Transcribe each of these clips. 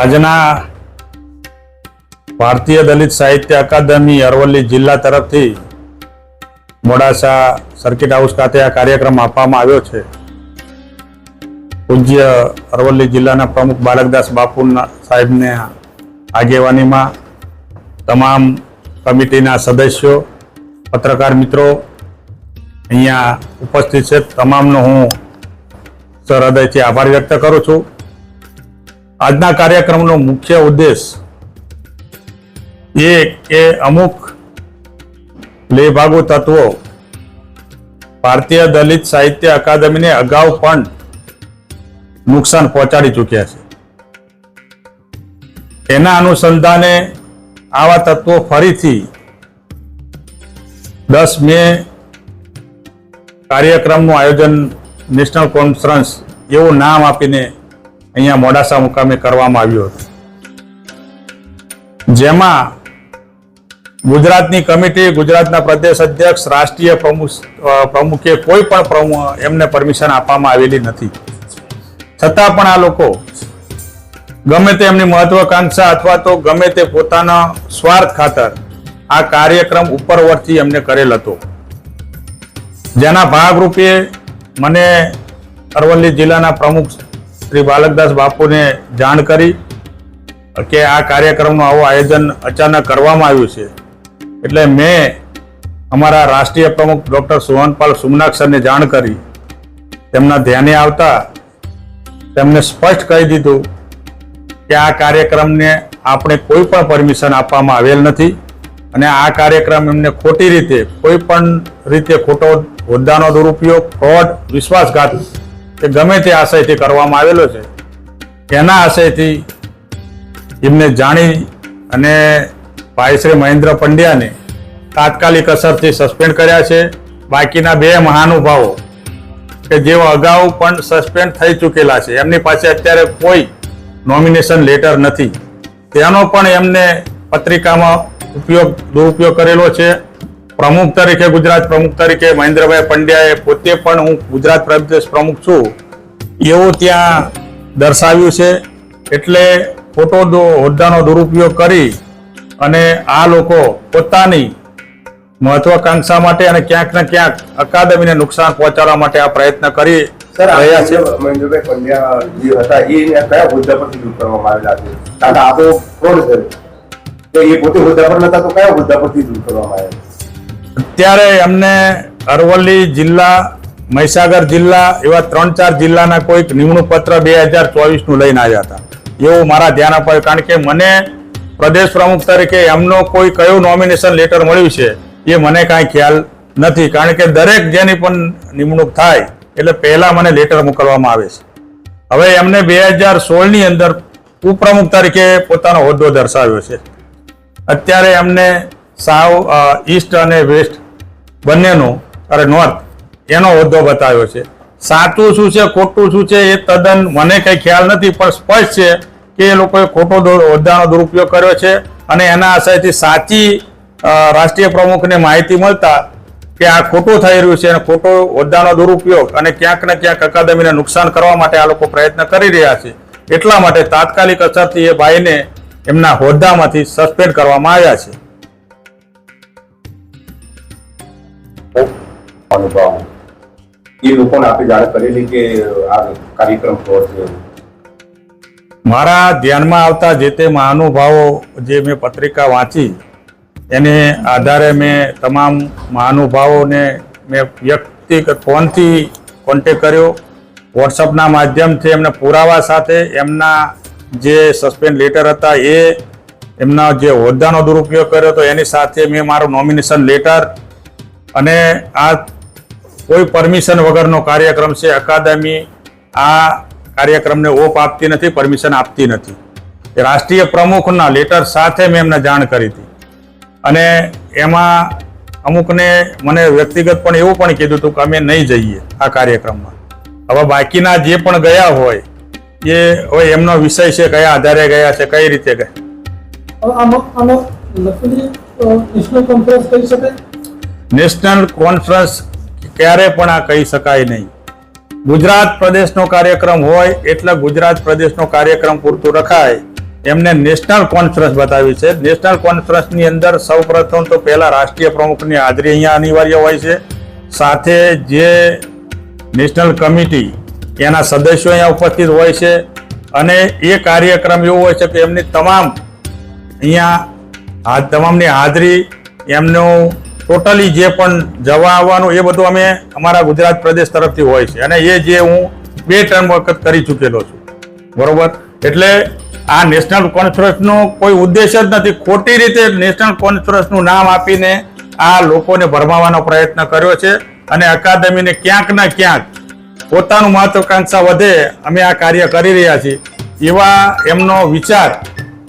આજના ભારતીય દલિત સાહિત્ય અકાદમી અરવલ્લી જિલ્લા તરફથી મોડાસા સર્કિટ હાઉસ ખાતે આ કાર્યક્રમ આપવામાં આવ્યો છે. પૂજ્ય અરવલ્લી જિલ્લાના પ્રમુખ બાલકદાસ બાપુના સાહેબને આગેવાનીમાં તમામ કમિટીના સદસ્યો, પત્રકાર મિત્રો અહીંયા ઉપસ્થિત છે. તમામનો હું સહૃદયથી આભાર વ્યક્ત કરું છું. આજના કાર્યક્રમનો મુખ્ય ઉદ્દેશ એ કે અમુક લેભાગુ તત્વો ભારતીય દલિત સાહિત્ય અકાદમીને અગાઉ પણ નુકસાન પહોંચાડી ચૂક્યા છે. એના અનુસંધાને આવા તત્વો ફરીથી દસ મે કાર્યક્રમનું આયોજન નેશનલ કોન્ફરન્સ એવું નામ આપીને અહીંયા મોડાસા મુકામે કરવામાં આવ્યું હતું. જેમાં ગુજરાતની કમિટી, ગુજરાતના પ્રદેશ અધ્યક્ષ, રાષ્ટ્રીય પ્રમુખ પ્રમુખે કોઈ પણ એમને પરમિશન આપવામાં આવેલી નથી. છતાં પણ આ લોકો ગમે તે એમની મહત્વાકાંક્ષા અથવા તો ગમે તે પોતાના સ્વાર્થ ખાતર આ કાર્યક્રમ ઉપરવરથી એમને કરેલ હતો. જેના ભાગરૂપે મને અરવલ્લી જિલ્લાના પ્રમુખ શ્રી બાલકદાસ બાપુને જાણ કરી કે આ કાર્યક્રમનું આવું આયોજન અચાનક કરવામાં આવ્યું છે. એટલે મેં અમારા રાષ્ટ્રીય પ્રમુખ ડૉક્ટર સુહનપાલ સુમનાક્ષરને જાણ કરી. તેમના ધ્યાને આવતા તેમને સ્પષ્ટ કહી દીધું કે આ કાર્યક્રમને આપણે કોઈ પણ પરમિશન આપવામાં આવેલ નથી અને આ કાર્યક્રમ એમને ખોટી રીતે કોઈ પણ રીતે ખોટો હોદ્દાનો દુરુપયોગ, ફ્રોડ, વિશ્વાસઘાત કે ગમે તે આશયથી કરવામાં આવેલો છે એના આશયથી એમને જાણી અને ભાઈ શ્રી મહેન્દ્ર પંડ્યાને તાત્કાલિક અસરથી સસ્પેન્ડ કર્યા છે. બાકીના બે મહાનુભાવો કે જેઓ અગાઉ પણ સસ્પેન્ડ થઈ ચૂકેલા છે, એમની પાસે અત્યારે કોઈ નોમિનેશન લેટર નથી. તેનો પણ એમને પત્રિકામાં ઉપયોગ, દુરુપયોગ કરેલો છે. પ્રમુખ તરીકે ગુજરાત પ્રમુખ તરીકે મહેન્દ્રભાઈ પંડ્યાએ પોતે પણ હું ગુજરાત પ્રદેશ પ્રમુખ છું. એવું ત્યાં દર્શાવ્યું છે. એટલે ખોટો હોદ્દાનો દુરુપયોગ કરી અને આ લોકો પોતાની મહત્વાકાંક્ષા માટે અને ક્યાંક ને ક્યાંક અકાદમીને નુકસાન પહોંચાડવા માટે આ પ્રયત્ન કરી રહ્યા છે. મહેન્દ્રભાઈ પંડ્યા હતા એ કયા હોદ્દા પરથી દૂર કરવામાં આવેલા છે? કારણ કે આ તો ફ્રોડ છે? એ પોતે હોદ્દા પર નતા તો કયા હોદ્દા પરથી દૂર કરવામાં આવ્યા અત્યારે અમને અરવલ્લી જિલ્લા, મહીસાગર જિલ્લા એવા ત્રણ ચાર જિલ્લાના કોઈક નિમણૂક પત્ર બે હજાર ચોવીસનું લઈને આવ્યા હતા. એવું મારા ધ્યાન અપાયું કારણ કે મને પ્રદેશ પ્રમુખ તરીકે એમનો કોઈ કયું નોમિનેશન લેટર મળ્યું છે એ મને કાંઈ ખ્યાલ નથી કારણ કે દરેક જેની પણ નિમણૂક થાય એટલે પહેલાં મને લેટર મોકલવામાં આવે છે. હવે એમને બે હજાર સોળની અંદર ઉપપ્રમુખ તરીકે પોતાનો હોદ્દો દર્શાવ્યો છે. અત્યારે એમને સાવ ઈસ્ટ અને વેસ્ટ બંનેનો, અરે નોર્થ, એનો હોદ્દો બતાવ્યો છે. સાચું શું છે, ખોટું શું છે, એ તદ્દન મને કંઈ ખ્યાલ નથી, પણ સ્પષ્ટ છે કે એ લોકોએ ખોટો હોદ્દાનો દુરુપયોગ કર્યો છે અને એના આશયથી સાચી રાષ્ટ્રીય પ્રમુખને માહિતી મળતા કે આ ખોટું થઈ રહ્યું છે અને ખોટો હોદ્દાનો દુરુપયોગ અને ક્યાંક ને ક્યાંક અકાદમીને નુકસાન કરવા માટે આ લોકો પ્રયત્ન કરી રહ્યા છે. એટલા માટે તાત્કાલિક અસરથી એ ભાઈને એમના હોદ્દામાંથી સસ્પેન્ડ કરવામાં આવ્યા છે. અનુભવ. એ લોકોને આપણે જાણ કરેલી કે આ કાર્યક્રમ મારા ધ્યાનમાં આવતા જે તે મહાનુભાવો જે મેં પત્રિકા વાંચી, એને આધારે મેં તમામ મહાનુભાવોને મેં વ્યક્તિગત ફોનથી કોન્ટેક કર્યો. વોટ્સઅપના માધ્યમથી એમને પુરાવા સાથે એમના જે સસ્પેન્ડ લેટર હતા એ, એમના જે હોદ્દાનો દુરુપયોગ કર્યો હતો એની સાથે મેં મારું નોમિનેશન લેટર અને આ કોઈ પરમિશન વગરનો કાર્યક્રમ છે અકાદમી આ કાર્યક્રમને ઓપ આપતી નથી પરમિશન આપતી નથી. એ રાષ્ટ્રીય પ્રમુખના લેટર સાથે મેં એમને જાણ કરી હતી. અને એમાં અમુકને મને વ્યક્તિગત પણ એવું પણ કીધું હતું કે અમે નહીં જઈએ આ કાર્યક્રમમાં. હવે બાકીના જે પણ ગયા હોય એ હવે એમનો વિષય છે કયા આધારે ગયા છે કઈ રીતે ગયા. નેશનલ કોન્ફરન્સ ક્યારે પણ આ કહી શકાય નહીં. ગુજરાત પ્રદેશનો કાર્યક્રમ હોય એટલે ગુજરાત પ્રદેશનો કાર્યક્રમ પૂરતું રખાય. એમને નેશનલ કોન્ફરન્સ બતાવી છે. નેશનલ કોન્ફરન્સની અંદર સૌપ્રથમ તો પહેલા રાષ્ટ્રીય પ્રમુખની હાજરી અહીંયા અનિવાર્ય હોય છે. સાથે જે નેશનલ કમિટી એના સદસ્યો અહીંયા ઉપસ્થિત હોય છે. અને એ કાર્યક્રમ એવો હોય છે કે એમની તમામ અહીંયા તમામની હાજરી એમનું ટોટલી જે પણ જવા આવવાનું એ બધું અમે અમારા ગુજરાત પ્રદેશ તરફથી હોય છે. અને એ જે હું બે ટર્મ વખત કરી ચૂકેલો છું. બરોબર? એટલે આ નેશનલ કોન્ફરન્સનો કોઈ ઉદ્દેશ જ નથી. ખોટી રીતે નેશનલ કોન્ફરન્સનું નામ આપીને આ લોકોને ભરમાવાનો પ્રયત્ન કર્યો છે. અને અકાદમીને ક્યાંક ને ક્યાંક પોતાનું મહત્વાકાંક્ષા વધે અમે આ કાર્ય કરી રહ્યા છીએ. એવા એમનો વિચાર,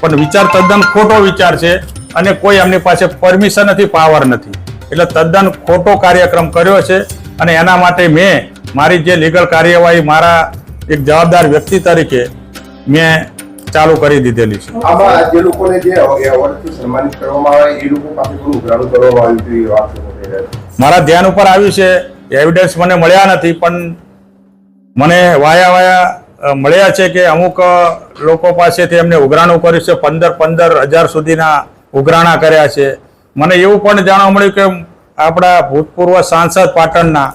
પણ વિચાર તદ્દન ખોટો વિચાર છે. અને કોઈ એમની પાસે પરમિશન નથી પાવર નથી એટલે તદ્દન ખોટો કાર્યક્રમ કર્યો છે અને એના માટે મેં મારી જે લીગલ કાર્યવાહી મારા એક જવાબદાર વ્યક્તિ તરીકે મેં ચાલુ કરી દીધેલી છે આમાં જે લોકોને જે એવોર્ડથી સન્માનિત કરવામાં આવે એ લોકો પાસે પણ ઉઘરાણું કરવામાં આવ્યું હતું એ વાત લોકો કહી રહ્યા છે. મારા ધ્યાન ઉપર આવ્યું છે એવિડન્સ મને મળ્યા નથી પણ મને વાયા વાયા મળ્યા છે કે અમુક લોકો પાસેથી એમને ઉઘરાણું કર્યું છે પંદર પંદર હજાર સુધીના ઉઘરાણા કર્યા છે. મને એવું પણ જાણવા મળ્યું કે આપણા ભૂતપૂર્વ સાંસદ પાટણના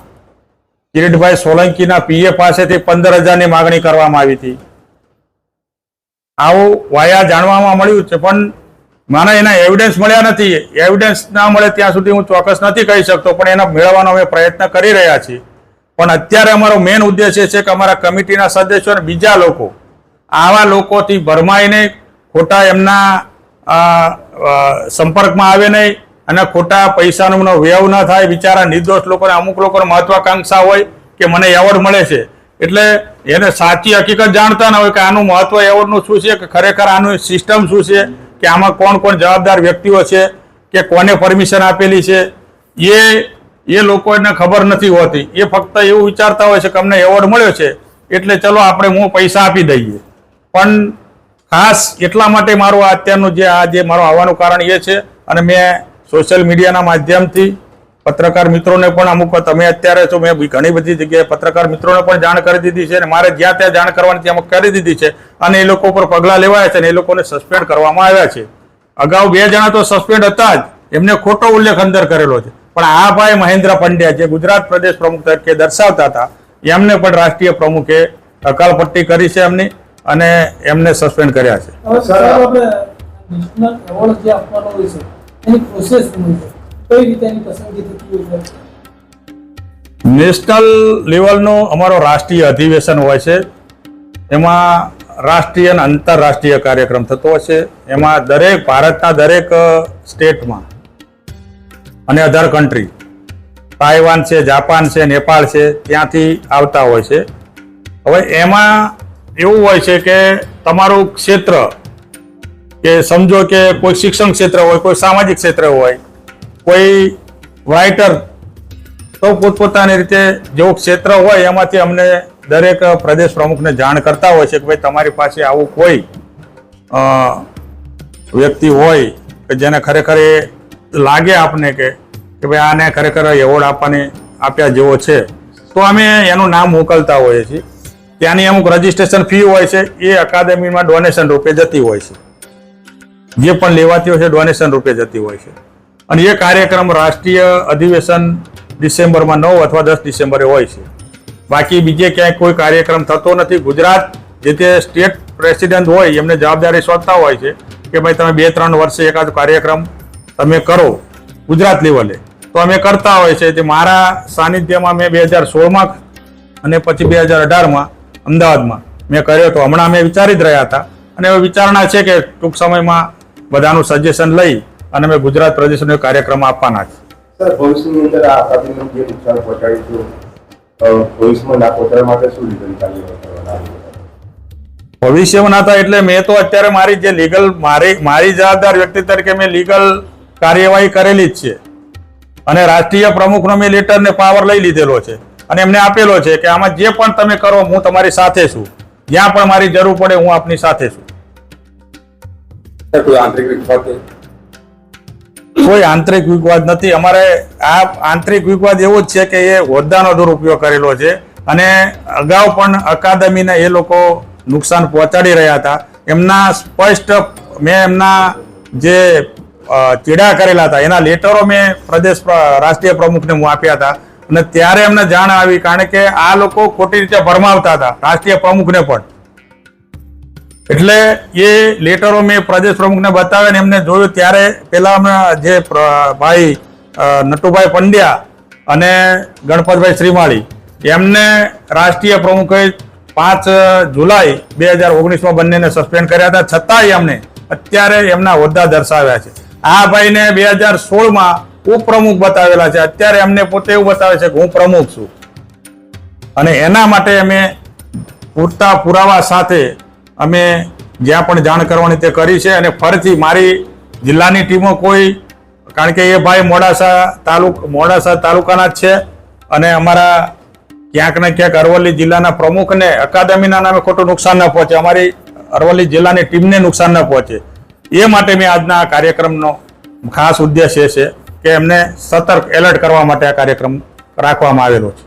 કિરીટભાઈ સોલંકીના પીએ પાસેથી પંદર હજારની માગણી કરવામાં આવી હતી. આવું વાયા જાણવામાં મળ્યું છે, પણ મને એના એવિડન્સ મળ્યા નથી. એવિડન્સ ના મળે ત્યાં સુધી હું ચોક્કસ નથી કહી શકતો, પણ એના મેળવવાનો અમે પ્રયત્ન કરી રહ્યા છીએ. પણ અત્યારે અમારો મેન ઉદ્દેશ એ છે કે અમારા કમિટીના સદસ્યો અને બીજા લોકો, આવા લોકોથી ભરમાઈને ખોટા એમના સંપર્કમાં આવે નહીં અને ખોટા પૈસાનો વ્યવ ન થાય, બિચારા નિર્દોષ લોકોને અમુક લોકોને મહત્વાકાંક્ષા હોય કે મને એવોર્ડ મળે છે. એટલે એને સાચી હકીકત જાણતા ન હોય કે આનું મહત્વ એવોર્ડનું શું છે, કે ખરેખર આનું સિસ્ટમ શું છે, કે આમાં કોણ કોણ જવાબદાર વ્યક્તિઓ છે, કે કોને પરમિશન આપેલી છે. એ એ લોકોને ખબર નથી હોતી. એ ફક્ત એવું વિચારતા હોય છે કે અમને એવોર્ડ મળ્યો છે. એટલે ચલો આપણે હું પૈસા આપી દઈએ. પણ ખાસ એટલા માટે મારું આ અત્યારનું જે આ જે મારો આવવાનું કારણ એ છે અને મેં સોશિયલ મીડિયાના માધ્યમથી પત્રકાર મિત્રોને પણ અમુક તમે અત્યારે છો, મેં ઘણી બધી જગ્યાએ પત્રકાર મિત્રોને પણ જાણ કરી દીધી છે અને મારે જ્યાં ત્યાં જાણ કરવાની ત્યાં કરી દીધી છે અને એ લોકો પર પગલાં લેવાયા છે અને એ લોકોને સસ્પેન્ડ કરવામાં આવ્યા છે. અગાઉ બે જણા તો સસ્પેન્ડ હતા જ. એમને ખોટો ઉલ્લેખ અંદર કરેલો છે. પણ આ ભાઈ મહેન્દ્ર પંડ્યા જે ગુજરાત પ્રદેશ પ્રમુખ તરીકે દર્શાવતા હતા, એમને પણ રાષ્ટ્રીય પ્રમુખે હકાલપટ્ટી કરી છે એમની. અને એમને સસ્પેન્ડ કર્યા છે. નેશનલ લેવલનો અમારો રાષ્ટ્રીય અધિવેશન હોય છે. એમાં રાષ્ટ્રીય અને આંતરરાષ્ટ્રીય કાર્યક્રમ થતો હોય છે. એમાં દરેક ભારતના દરેક સ્ટેટમાં અને અધર કન્ટ્રી તાઇવાન છે જાપાન છે નેપાળ છે ત્યાંથી આવતા હોય છે. હવે એમાં એવું હોય છે કે તમારું ક્ષેત્ર કે સમજો કે કોઈ શિક્ષણ ક્ષેત્ર હોય, કોઈ સામાજિક ક્ષેત્ર હોય, કોઈ રાઇટર તો પોતપોતાની રીતે જેવું ક્ષેત્ર હોય એમાંથી અમને દરેક પ્રદેશ પ્રમુખને જાણ કરતા હોય છે કે ભાઈ તમારી પાસે આવું કોઈ વ્યક્તિ હોય કે જેને ખરેખર એ લાગે આપને કે ભાઈ આને ખરેખર એવોર્ડ આપવાની આપ્યા જેવો છે. તો અમે એનું નામ મોકલતા હોઈએ છીએ. ત્યાંની અમુક રજીસ્ટ્રેશન ફી હોય છે, એ અકાદમીમાં ડોનેશન રૂપે જતી હોય છે. જે પણ લેવાતી હોય છે ડોનેશન રૂપે જતી હોય છે. અને એ કાર્યક્રમ રાષ્ટ્રીય અધિવેશન ડિસેમ્બરમાં નવ અથવા દસ ડિસેમ્બરે હોય છે. બાકી બીજે ક્યાંય કોઈ કાર્યક્રમ થતો નથી. ગુજરાત જે તે સ્ટેટ પ્રેસિડેન્ટ હોય, એમને જવાબદારી સોંપતા હોય છે કે ભાઈ તમે બે ત્રણ વર્ષે એકાદ કાર્યક્રમ તમે કરો ગુજરાત લેવલે. તો અમે કરતા હોય છે. જે મારા સાનિધ્યમાં મેં બે હજાર સોળમાં અને પછી બે હજાર અઢારમાં અમદાવાદમાં. મેં કર્યો તો હમણાં અમે વિચારી જ રહ્યા હતા. અને હવે વિચારણા છે કે ટૂંક સમયમાં બધાનું સજેશન લઈ અને અમે ગુજરાત પ્રદેશનો કાર્યક્રમ આપવાના છે. ભવિષ્યમાં ના પહોંચાડવા માટે શું લીધેલી કાર્યવાહી ભવિષ્યમાં ના એટલે મેં તો અત્યારે મારી જે લીગલ મારી મારી જવાબદાર વ્યક્તિ તરીકે મેં લીગલ કાર્યવાહી કરેલી જ છે. અને રાષ્ટ્રીય પ્રમુખનો મેં લેટર ને પાવર લઈ લીધેલો છે. અને એમને આપેલો છે કે આમાં જે પણ તમે કરો હું તમારી સાથે છું. જ્યાં પણ મારી જરૂર પડે હું આપની સાથે છું. કોઈ આંતરિક વિવાદ નથી. અમારે આ આંતરિક વિવાદ એવો જ છે કે એ હોદ્દાનો દુરુપયોગ કરેલો છે. અને અગાઉ પણ અકાદમીને એ લોકો નુકસાન પહોંચાડી રહ્યા હતા. એમના સ્પષ્ટ મેં એમના જે ચીડા કરેલા હતા. એના લેટરો મેં પ્રદેશ રાષ્ટ્રીય પ્રમુખને હું આપ્યા હતા. અને ત્યારે એમને જાણ આવી, કારણ કે આ લોકો ખોટી રીતે ભરમાવતા હતા, રાષ્ટ્રીય પ્રમુખને પણ. એટલે એ લેટરો મેં પ્રદેશ પ્રમુખને બતાવ્યા ને એમને જોયું ત્યારે પેલા જે ભાઈ નટુભાઈ પંડ્યા અને ગણપતભાઈ શ્રીમાળી, એમને રાષ્ટ્રીય પ્રમુખે પાંચ જુલાઈ બે હજાર ઓગણીસમાં બંનેને સસ્પેન્ડ કર્યા હતા. છતાંય એમને અત્યારે એમના હોદ્દા દર્શાવ્યા છે. આ ભાઈને બે હજાર સોળમાં ઉપપ્રમુખ બતાવેલા છે. અત્યારે એમને પોતે એવું બતાવે છે કે હું પ્રમુખ છું. અને એના માટે અમે પૂરતા પુરાવા સાથે અમે જ્યાં પણ જાણ કરવાની તે કરી છે અને ફરીથી મારી જિલ્લાની ટીમો કોઈ, કારણ કે એ ભાઈ મોડાસા તાલુક, મોડાસા તાલુકાના જ છે અને અમારા ક્યાંક ને ક્યાંક અરવલ્લી જિલ્લાના પ્રમુખને અકાદમીના નામે ખોટું નુકસાન ન પહોંચે. અમારી અરવલ્લી જિલ્લાની ટીમને નુકસાન ન પહોંચે. એ માટે મેં આજના આ કાર્યક્રમનો ખાસ ઉદ્દેશ એ છે. કે એમને સતર્ક એલર્ટ કરવા માટે આ કાર્યક્રમ રાખવામાં આવેલો છે.